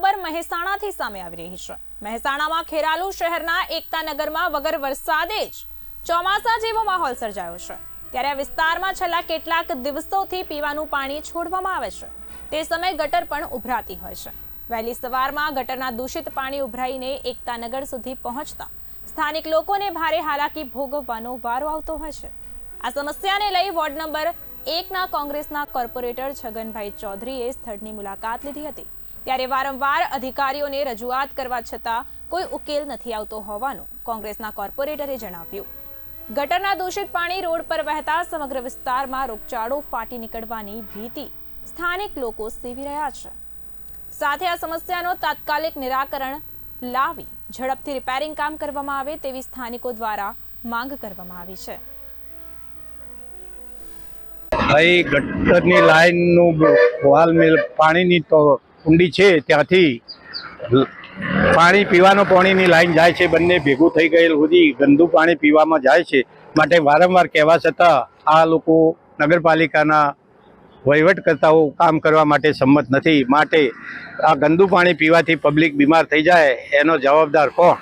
ખબર મહેસાણાથી સામે આવી રહી છે. મહેસાણામાં ખેરાલુ શહેરના એકતાનગરમાં વગર વરસાદે જ ચોમાસા જેવો માહોલ સર્જાયો છે. ત્યારે આ વિસ્તારમાં છેલ્લા કેટલાક દિવસોથી પીવાનું પાણી છોડવામાં આવે છે. તે સમયે ગટર પણ ઉભરાતી હોય છે. વહેલી સવારમાં ગટરના દૂષિત પાણી ઉભરાઈને એકતાનગર સુધી પહોંચતા સ્થાનિક લોકોને ભારે હાલાકી ભોગવવાનો વારો આવતો હોય છે. આ સમસ્યાને લઈ વોર્ડ નંબર એકના કોંગ્રેસના કોર્પોરેટર છગનભાઈ ચૌધરીએ સ્થળની મુલાકાત લીધી હતી. ત્યારે વારંવાર અધિકારીઓને રજૂઆત કરવા છતાં કોઈ ઉકેલ નથી આવતો હોવાનું કોંગ્રેસના કોર્પોરેટરે જણાવ્યું. ગટરના દૂષિત પાણી રોડ પર વહેતા સમગ્ર વિસ્તારમાં રોગચાળો ફાટી નીકળવાની ભીતિ સ્થાનિક લોકો સેવી રહ્યા છે. સાથે આ સમસ્યાનો તાત્કાલિક નિરાકરણ લાવી ઝડપથી રિપેરિંગ કામ કરવામાં આવે તેવી સ્થાનિકો દ્વારા માંગ કરવામાં આવી છે. ભાઈ, ગટરની લાઈનનું વાલ મિલ પાણીની તો કુંડી છે, ત્યાંથી પાણી પીવાનું પાણીની લાઈન જાય છે, બંને ભેગું થઈ ગયેલ સુધી ગંદુ પાણી પીવામાં જાય છે. માટે વારંવાર કહેવા છતાં આ લોકો નગરપાલિકાના વહીવટકર્તાઓ કામ કરવા માટે સંમત નથી. માટે આ ગંદુ પાણી પીવાથી પબ્લિક બીમાર થઈ જાય, એનો જવાબદાર કોણ?